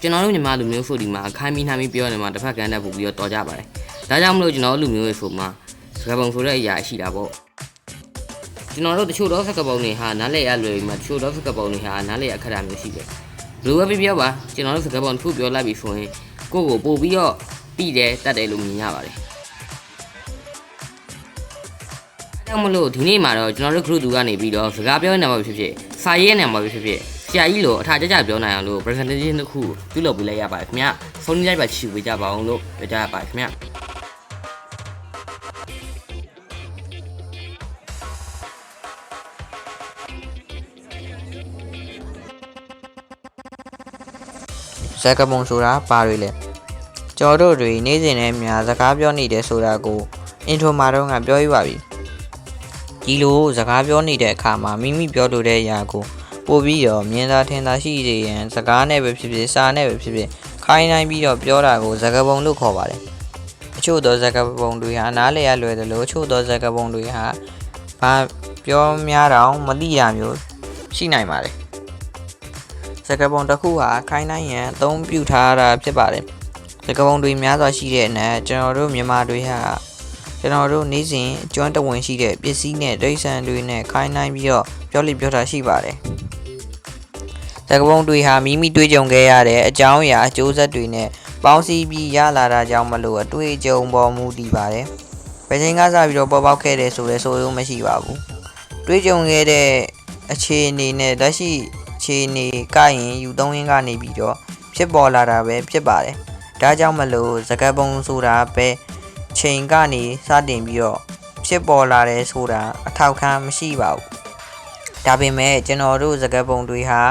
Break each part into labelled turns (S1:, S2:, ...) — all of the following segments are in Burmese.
S1: ကျွန်တော်တို့ညီမလူမျိုးဆိုဒီမှာခိုင်းပြီးနှမ်းပြီးပြောနေမှာတစ်ဖက်ကန်းတက်ပို့ပြီးတော့တော်ကြပါတယ်ဒါကြောင့်မလို့ကျွန်တော်တို့လူမျိုးတွေဆိုမှာစကားပုံဆိုတဲ့အရာရှိတာပေါ့ကျွန်တော်တို့တချို့တော့စကားပုံတွေဟာနားလည်ရလွယ်ပြီးမှတချို့တော့စကားပုံတွေဟာနားလည်ရအခက်အခဲမျိုးရှိတယ်ဘယ်လိုပဲပြောပါကျွန်တော်တို့စကားပုံတစ်ခုပြောလိုက်ပြီဆိုရင်ကိုယ့်ကိုပို့ပြီးတော့ပြီးတယ်တတ်တယ်လို့မြင်ရပါတယ်အဲကြောင့်မလို့ဒီနေ့မှာတော့ကျွန်တော်တို့ group တူကနေပြီးတော့စကားပြောနေမှာဖြစ်ဖြစ်စာရေးနေမှာဖြစ်ဖြစ် ဆရာကြီးလိုအထာကြကြပြောနိုင်အောင်လို့ presentation တစ်ခုပြုလုပ်ပေးလိုက်ရပါတယ်ခင်ဗျဖုန်းလိုက်ပါချီပေးကြပါအောင်လို့ပြောကြရပါတယ်ခင်ဗျ
S2: ဇက်ကပုံဆိုတာဘာတွေလဲကျော်တို့တွေနေ့စဉ်နဲ့များစကားပြောနေတယ်ဆိုတာကိုအင်ထရိုမှာတော့ငါပြောပြပါပြီဒီလိုစကားပြောနေတဲ့အခါမှာမိမိပြောလိုတဲ့အရာကို ပို့ပြီးတော့မြင်သာထင်သာရှိစေရန်စကားနဲ့ပဲဖြစ်ဖြစ်စာနဲ့ပဲဖြစ်ဖြစ်ခိုင်းနိုင်ပြီးတော့ပြောတာကိုဇက်ကပုံလို့ခေါ်ပါတယ်အချို့သောဇက်ကပုံတွေဟာနားလည်ရလွယ်တယ်လို့အချို့သောဇက်ကပုံတွေဟာဘာပြောများတော့မသိရမျိုးရှိနိုင်ပါတယ်စကားပုံတစ်ခုဟာခိုင်းနိုင်ရန်အသုံးပြုထားတာဖြစ်ပါတယ်စကားပုံတွေများစွာရှိတဲ့အနက်ကျွန်တော်တို့မြန်မာတွေဟာကျွန်တော်တို့နေ့စဉ်အကျွမ်းတဝင်ရှိတဲ့ပစ္စည်းနဲ့ဒိဋ္ဌံတွေနဲ့ခိုင်းနိုင်ပြီးတော့ပြောလိပြောတာရှိပါတယ် စကားပုံတွေဟာမိမိတွေ့ကြုံခဲ့ရတဲ့အကြောင်းအရာအကျိုးဆက်တွေနဲ့ပေါင်းစည်းပြီးရလာတာကြောင့်မလို့အတွေ့အကြုံပေါ်မူတည်ပါတယ်ဘယ်ချိန်ကစပြီးတော့ပေါ်ပေါက်ခဲ့တယ်ဆိုလဲဆိုလို့မရှိပါဘူးတွေ့ကြုံခဲ့တဲ့အခြေအနေနဲ့လက်ရှိခြေနေကရင်ယူသုံးရင်းကနေပြီးတော့ဖြစ်ပေါ်လာတာပဲဖြစ်ပါတယ်။ဒါကြောင့်မလို့စကပုံဆိုတာပဲချိန်ကနေစတင်ပြီးတော့ဖြစ်ပေါ်လာတယ်ဆိုတာအထောက်အထားမရှိပါဘူး။ဒါပေမဲ့ကျွန်တော်တို့စကပုံတွေဟာ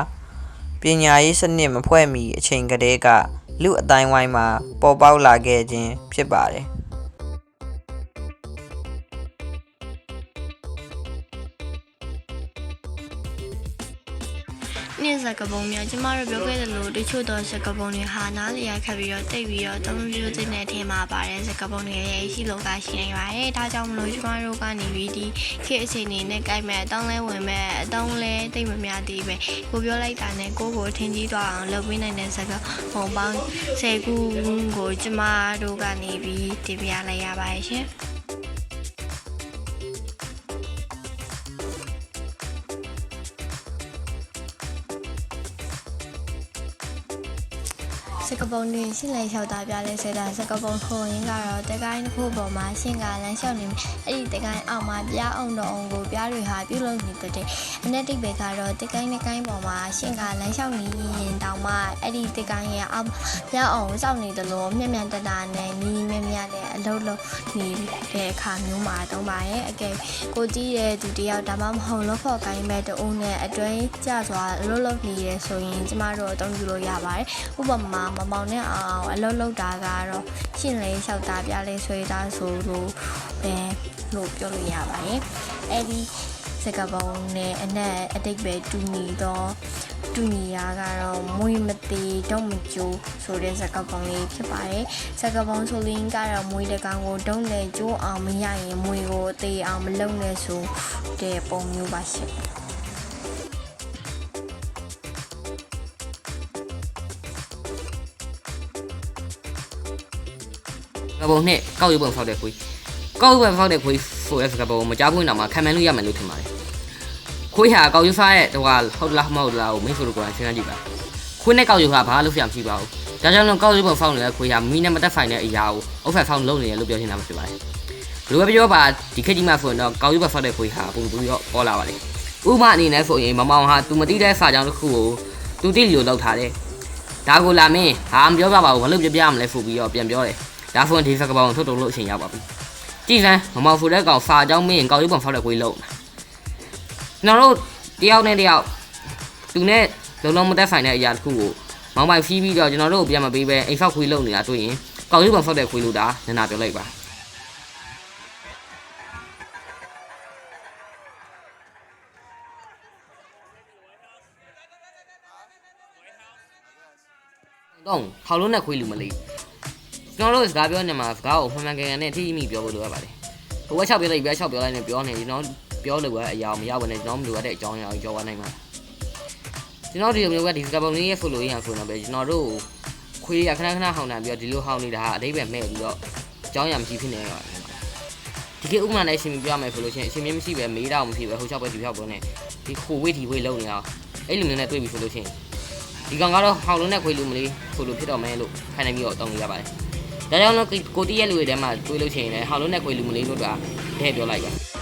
S2: ပညာရေးစနစ်မဖွဲ့မီအချိန်ကတည်းကလူအတိုင်းဝိုင်းမှာပေါ်ပေါက်လာခဲ့ခြင်းဖြစ်ပါတယ်။
S3: စကပုံများကျမတို့ပြောခဲ့သလိုတချို့သောစကပုံတွေဟာနားလည်ရခက်ပြီးတော့တိတ်ပြီးတော့သုံးမျိုးစိတဲ့ထဲမှာပါတယ်စကပုံတွေရဲ့ရှိလောကရှိနေပါတယ်ဒါကြောင့်မလို့ကျမတို့ကနေပြီးဒီခေတ်အခြေအနေနဲ့ကြိုက်မဲ့အတောင်းလဲဝင်မဲ့အတောင်းလဲတိတ်မများသေးပဲကိုပြောလိုက်တာနဲ့ကိုကိုထင်ကြီးသွားအောင်လုပ်ပေးနိုင်တဲ့စကပုံပေါင်း10ခုကိုကျမတို့ကနေပြီးတင်ပြလိုက်ရပါတယ်ရှင် စကပုံတွင်ရှင်းလည်လျှောက်တာပြလဲစေတာစကပုံခုံရင်းကတော့တကိုင်းတစ်ခုပေါ်မှာရှင်းကလမ်းလျှောက်နေအဲ့ဒီတကိုင်းအောက်မှာပြားအောင်တော့အောင်ကိုပြားတွေဟာပြုတ်လို့နေတဲ့ အနက်တိတ်ပဲကတော့တကိုင်းတကိုင်းပေါ်မှာရှင်းကလမ်းလျှောက်နေရင်တောင်မှအဲ့ဒီတကိုင်းရဲ့အောက်ပြားအောင်စောင့်နေတယ်လို့မျက်မြန်တတာနဲ့နီးမြမြနဲ့အလုံးလုံးနေတဲ့အခါမျိုးမှာတုံးပါရဲ့အကယ်ကိုကြည့်တဲ့သူတယောက်ဒါမှမဟုတ်လို့ဖို့ကိုင်းမဲ့တူနဲ့အတွင်းကျစွာအလုံးလုံးနေရဆိုရင်ကျမတို့အသုံးပြုလို့ရပါတယ်ဥပမာမမောင်နဲ့အောင်အလုံးလုံးတာကတော့ရှင်းလေလျှောက်တာပြလဲဆွဲတာဆိုလို့ပဲလို့ပြောလို့ရပါတယ်အဲ့ဒီ စကပုံနဲ့အနက်အတိတ်ပဲတူညီတော့တူညီရာကတော့မွေမသေးတော့မကြိုးဆိုတဲ့စကားပုံလေးဖြစ်ပါတယ်။စကားပုံဆိုလင်းကတော့မွေတကောင်ကိုတုံးလေကျိုးအောင်မရရင်မွေကိုသေအောင်မလုပ်နဲ့ဆိုတဲ့ပုံမျိုးပါရှင်။
S1: ကပုံနဲ့ကောက်ရုပ်ပုံဖောက်တဲ့ခွေးကောက်ရုပ်ပုံဖောက်တဲ့ခွေးဆိုတဲ့စကားပုံမကြားဘူးတော့မှခံမှန်းလို့ရမယ်လို့ထင်ပါတယ် ခွေးဟာကောက်ရုပ်စားရဲ့ဟိုကဟုတ်လားမဟုတ်လားကိုမင်းဆိုလို့ကိုယ်တိုင်စဉ်းစားကြည့်ပါခွေးနဲ့ကောက်ရုပ်ကဘာလို့ဖျောက်ကြည့်ပါဦးဒါကြောင့်လို့ကောက်ရုပ်ပုံဖောက်နေတဲ့ခွေးဟာမိနဲ့မတက်ဆိုင်တဲ့အရာကိုအုတ်ဖက်ဖောက်လုပ်နေတယ်လို့ပြောနေတာဖြစ်ပါတယ်ဘယ်လိုပဲပြောပါဒီခေတ်ကြီးမှာဆိုရင်တော့ကောက်ရုပ်ပုံဖောက်တဲ့ခွေးဟာပုံတူရောပေါ်လာပါလေဥပမာအနေနဲ့ဆိုရင်မမောင်ဟာသူမတိတဲ့စာကြောင်းတစ်ခုကိုသူတိလို့လောက်ထားတယ်ဒါကိုလာမင်းဟာမပြောပြပါဘူးဘာလို့ပြပြမလဲဆိုပြီးတော့ပြန်ပြောတယ်ဒါဆိုရင်ဒီစကပောင်ထုတ်တုံလို့အချိန်ရပါပြီကြည်စမ်းမမောင်ဖူတဲ့ကောင်စာကြောင်းမင်းကောက်ရုပ်ပုံဖောက်တဲ့ခွေးလုံး ကျွန်တော်တို့တယောက်နဲ့တယောက်သူနဲ့လုံလုံးမသက်ဆိုင်တဲ့အရာတစ်ခုကိုမောင်ပိုင်ဖီးပြီးတော့ကျွန်တော်တို့ကိုပြန်မပေးပဲအိမ်ဆောက်ခွေးလုံးနေတာတွေ့ရင်ကောက်ရုပ်ပုံဖောက်တဲ့ခွေးလို့ဒါနင်နာပြောလိုက်ပါတော့ခေါလုံးနဲ့ခွေးလူမလေးကျွန်တော်တို့စကားပြောနေမှာစကားကိုမှန်မှန်ကန်ကန်နဲ့ထိမိပြောဖို့လိုရပါတယ်။ဟိုဘက်6ပြောလိုက်ဘက်6ပြောလိုက်နဲ့ပြောနေကျွန်တော် ပြောလို့ပဲအရာမရဘဲနဲ့ကျွန်တော်မလိုရတဲ့အကြောင်းအရာကိုကြော်သွားနိုင်မှာ။ကျွန်တော်ဒီလိုမျိုးကဒီစကားပုံလေးရဲ့ follow ရအောင်ဆိုတော့ပဲကျွန်တော်တို့ခွေးရခဏခဏဟောင်းတာပြီးတော့ဒီလိုဟောင်းနေတာဟာအတိတ်ပဲမဲ့ပြီးတော့အကြောင်းအရာမရှိဖြစ်နေရောဒီကိဥပမာနဲ့အရှင်ပြပြမယ်ဆိုလို့ရှိရင်အရှင်မင်းမရှိပဲမေးတာမရှိပဲဟိုချောက်ပဲဒီချောက်ပဲနဲ့ဒီခိုဝေးဒီဝေးလုံနေတာအဲ့လိုမျိုးနဲ့တွေ့ပြီဆိုလို့ရှိရင်ဒီကောင်ကတော့ဟောင်းလုံးနဲ့ခွေးလူမလေးဆိုလို့ဖြစ်တော့မယ်လို့ခိုင်းနေပြီးတော့တောင်းနေရပါတယ်ဒါကြောင့်တော့ကိုတီးရဲ့လူတွေထဲမှာတွေ့လို့ရှိရင်လည်းဟောင်းလုံးနဲ့ခွေးလူမလေးတို့ကတည့်ပြောလိုက်ပါ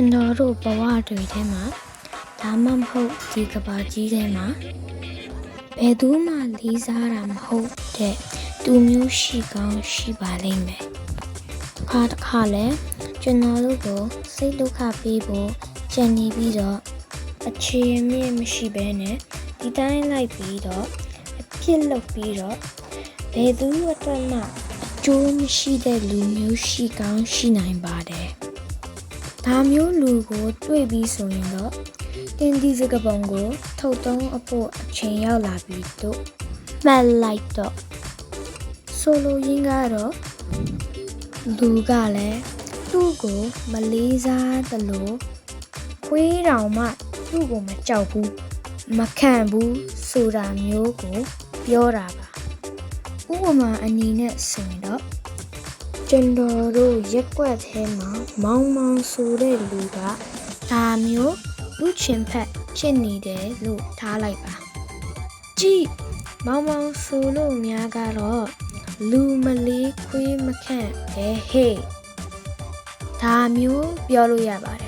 S4: ကျွန်တော်တို့ဘဝတွေထဲမှာဒါမှမဟုတ်ဒီကဘာကြီးထဲမှာဘယ်သူမှလေးစားတာမဟုတ်တဲ့သူမျိုးရှိကောင်းရှိပါလိမ့်မယ်တစ်ခါတစ်ခါလဲကျွန်တော်တို့ကိုစိတ်ဒုက္ခပေးဖို့ကြံနေပြီးတော့အခြေအမြင့်မရှိဘဲနဲ့ဒီတိုင်းလိုက်ပြီးတော့အပြစ်လုပ်ပြီးတော့ဘယ်သူအတွက်မှအကျိုးမရှိတဲ့လူမျိုးရှိကောင်းရှိနိုင်ပါတယ် ဒါမျိုးလူကိုတွေ့ပြီးဆိုရင်တော့တင်းဒီစကပုံကို ထုတ်သုံးအဖို့အချိန်ရောက်လာပြီတို့မှတ်လိုက်တော့ဆိုလိုရင်းကတော့လူကလည်းသူ့ကိုမလေးစားသလိုခွေးတောင်မှသူ့ကိုမကြောက်ဘူးမခံဘူးဆိုတာမျိုးကို ပြောတာပါဥပမာအနေနဲ့ဆိုရင်တော့ ကျွန်တော်တို့ရက်ကွက်ထဲမှာမောင်မောင်ဆိုတဲ့လူကဒါမျိုးလူချင်းဖက်ဖြစ်နေတယ်လို့ထားလိုက်ပါကြည့်မောင်မောင်ဆိုလို့များကတော့လူမလေးခွေးမခန့်ပဲဟေ့ဒါမျိုးပြောလို့ရပါတယ်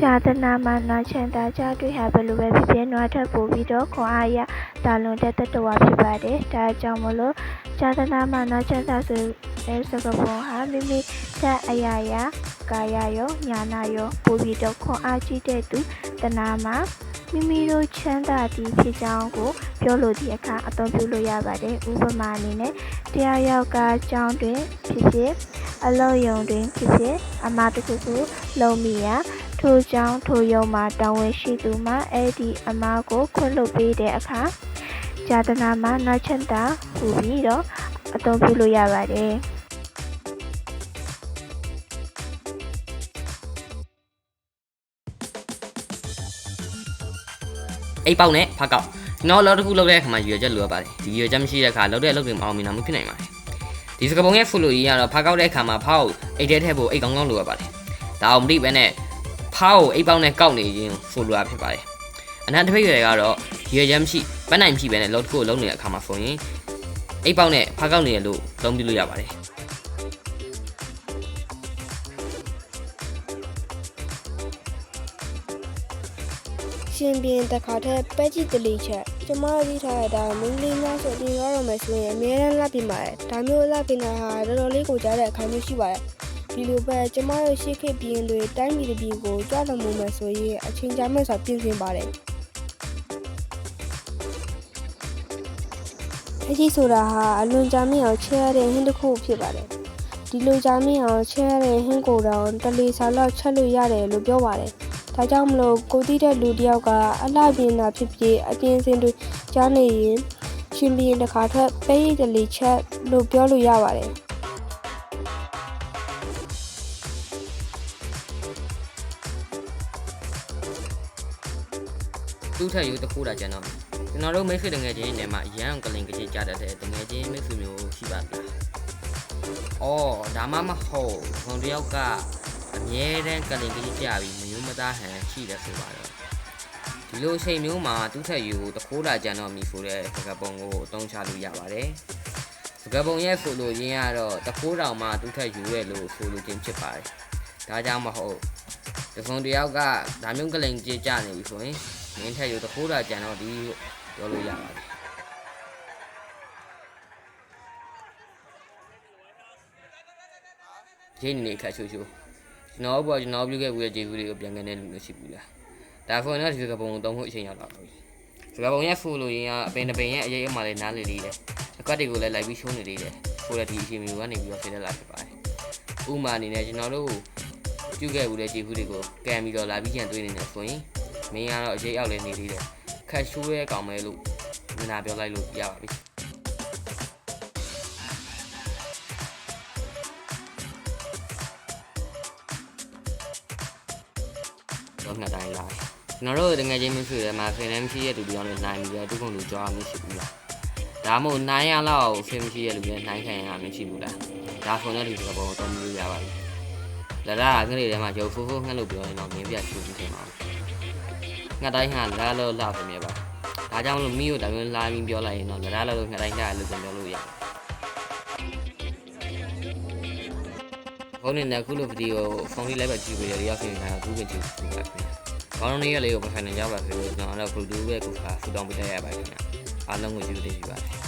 S5: ဂျာသနာမှာနွားချန်တာကြတွေ့ဟာဘယ်လိုပဲဖြစ်ဖြစ်နွားထပ်ပို့ပြီးတော့ခွန်အားရတာလွန်တဲ့တတဝါဖြစ်ပါတယ်။ဒါကြောင့်မလို့ဂျာသနာမှာနွားချန်တာဆိုတဲ့စကားပုံဟာမိမိတက်အရာရာကာယရောညာနာရောပို့ပြီးတော့ခွန်အားကြီးတဲ့သူတနာမှာမိမိတို့ချမ်းသာတည်ဖြစ်ကြောင်းကိုပြောလို့ဒီအခါအသုံးပြုလို့ရပါတယ်။ဥပမာအနေနဲ့တရားရောက်ကကြောင်းတွင်ဖြစ်ဖြစ်အလုံးယုံတွင်ဖြစ်ဖြစ်အမှားတစ်ခုခုလုံးမိရာ ထိုကြောင့်ထိုယုံမှာတာဝန်ရှိသူမှအဲ့ဒီအမားကိုခွင့်လွှတ်ပေးတဲ့အခါဇာတနာမှာနတ်ချက်တာဟူပြီးတော့အသုံးပြုလို့ရပါတယ်
S1: အိတ်ပေါက်နဲ့ဖကောက်ကျွန်တော်လောက်တစ်ခုလောက်တဲ့အခါမှာရွေချက်လိုရပါတယ်ဒီရွေချက်မရှိတဲ့အခါလောက်တဲ့အလုပ်တွေမအောင်မြင်တာမျိုးဖြစ်နိုင်ပါတယ်ဒီစကပုံရဲ့ဖူလိုကြီးကတော့ဖကောက်တဲ့အခါမှာဖောက်အိတ်ထဲထည့်ဖို့အိတ်ကောင်းကောင်းလိုရပါတယ်ဒါအောင်မသိပဲနဲ့ ဖောက်အိတ်ပေါက်နဲ့ကောက်နေရင်ဖူလိုရဖြစ်ပါတယ်အနာတစ်ပိတ်ရွယ်ကတော့ရွေချက်မရှိပန်းနိုင်မရှိပဲနဲ့လောက်တစ်ခုကိုလုံးနေတဲ့အခါမှာဆိုရင်အိတ်ပေါက်နဲ့ဖကောက်နေရလို့သုံးပြလို့ရပါတယ်
S6: ရှင်ပြင်းတစ်ခါတည်းပဲကြည့်တလီချက်ကျမတို့သိထားရတာမင်းလေးများဆိုအပြင်ရတော့မယ်ဆိုရင်အများအားလှပြင်ပါတယ်ဒါမျိုးလှပြင်တာဟာတော်တော်လေးကိုကြားတဲ့အခါမျိုးရှိပါတယ် ဒီလိုပဲကျမတို့ရှေ့ခေတ်ပြင်းတွေတိုင်းပြည်တစ်ပြည်ကိုကြွတော်မူမယ်ဆိုရင်အချိန်ကြာမဲ့စွာပြင်ဆင်ပါတယ်အကြီးဆိုတာဟာအလွန်ကြာမြင့်အောင်ချဲရတဲ့ဟင်းတစ်ခုဖြစ်ပါတယ်ဒီလိုကြာမြင့်အောင်ချဲရတဲ့ဟင်းကိုတော့တလီစာလောက်ချက်လို့ရတယ်လို့ပြောပါတယ်ဒါကြောင့်မလို့ကိုတိတဲ့လူတယောက်ကအလှပြင်းတာဖြစ်ဖြစ်အပြင်းစင်တွေကြားနေရင်ရှင်ပြင်းတစ်ခါထပ်ပဲရည်တလီချက်လို့ပြောလို့ရပါတယ်
S1: သူ့ထက်ရိုးတစ်ခုတာကျန်တော့မယ်ကျွန်တော်တို့မိတ်ဆွေတငယ်ချင်းတွေမှာရန်အောင်ကလင်ကကြီးကြားတတ်တဲ့တငယ်ချင်းမိတ်ဆွေမျိုးရှိပါဗျာ။အော်ဒါမှမဟုတ်ခွန်တယောက်ကအမြဲတမ်းကလင်ကကြီးကြားပြီးမယုံမသားဟန်ရှိတယ်ဆိုပါတော့ဒီလိုအချိန်မျိုးမှာသူ့ထက်ရိုးတစ်ခိုးတာကျန်တော့မီဆိုတဲ့စကားပုံကိုအသုံးချလို့ရပါတယ်။စကားပုံရဲ့ဆိုလိုရင်းကတော့တစ်ခိုးတောင်မှသူ့ထက်ယူရဲလို့ဆိုလိုခြင်းဖြစ်ပါတယ်။ဒါကြောင့်မဟုတ်တစုံတစ်ယောက်ကဒါမျိုးကလင်ကြီးကြားနေပြီဆိုရင် မင်းထက်ရိုတခိုးတာကြံတော့ဒီလို့ပြောလို့ရပါတယ်ဂျင်းနေခါချူချူကျွန်တော်ဘောကျွန်တော်ပြုခဲ့ပြီးတဲ့ဂျေဘူးတွေကိုပြန်ကန်တဲ့လူမျိုးရှိဘူးလားဒါဆိုရင်တော့ဒီစကပုံသုံးဖို့အချိန်ရောက်လာပြီစကပုံရဲ့ဖူလို့ရင်ကအပင်တပင်ရဲ့အရေးအမှလည်းနားလေလေးတယ်အကွက်တွေကိုလည်းလိုက်ပြီးရှိုးနေလေးတယ်ဆိုတော့ဒီအချိန်မျိုးကနေပြီးတော့ဖြစ်လာဖြစ်ပါတယ်ဥမာအနေနဲ့ကျွန်တော်တို့ပြုခဲ့ပြီးတဲ့ဂျေဘူးတွေကိုကန်ပြီးတော့လာပြီးကြံသွေးနေတယ်ဆိုရင် မင်းကတော့အရေးအောက်လဲနေသေးတယ်ခတ်ရှိုးရဲ့ကောင်မဲလို့မနာပြောလိုက်လို့ရပါပြီတော့ငါတိုင်းလာကျွန်တော်တို့တကယ်ချင်းမရှိတယ်မှာဖင်လည်းမရှိရဲ့တူတူအောင်လည်းနိုင်ပြီးတော့ဒုက္ခလို့ကြောက်မရှိဘူးလားဒါမှမဟုတ်နိုင်ရလောက်ဖင်မရှိရဲ့လူတွေနိုင်ခံရမရှိဘူးလားဒါဆိုတဲ့လူတွေကတော့တော့မလို့ရပါဘူးလာလာငရေထဲမှာရုပ်ဖိုးဖိုးငှက်လို့ပြောရင်တော့မြင်ပြချူပြီးထင်ပါဘူး ငှက်တိုင်းဟာလာလို့လာပဲမြဲပါဒါကြောင့်မလို့မိကိုဒါမျိုးလာပြီးပြောလိုက်ရင်တော့လာလာလို့ငှက်တိုင်းလာလို့ပြန်ပြောလို့ရတယ်ဘုန်းနဲ့ခုလိုဗီဒီယိုဖုန်းလေးလိုက်ပဲကြည့်ပြီးရရောက်ပြင်တာအခုပဲကြည့်ပြီးပါခင်ဗျာ။ကောင်းတဲ့နေ့ရက်လေးကိုပတ်ဖိုင်နေကြပါစေလို့ကျွန်တော်တော့ခုတူပဲခုခါဖူတောင်းပေးလိုက်ရပါတယ်ခင်ဗျာ။အားလုံးကိုကျေးဇူးတင်ပါတယ်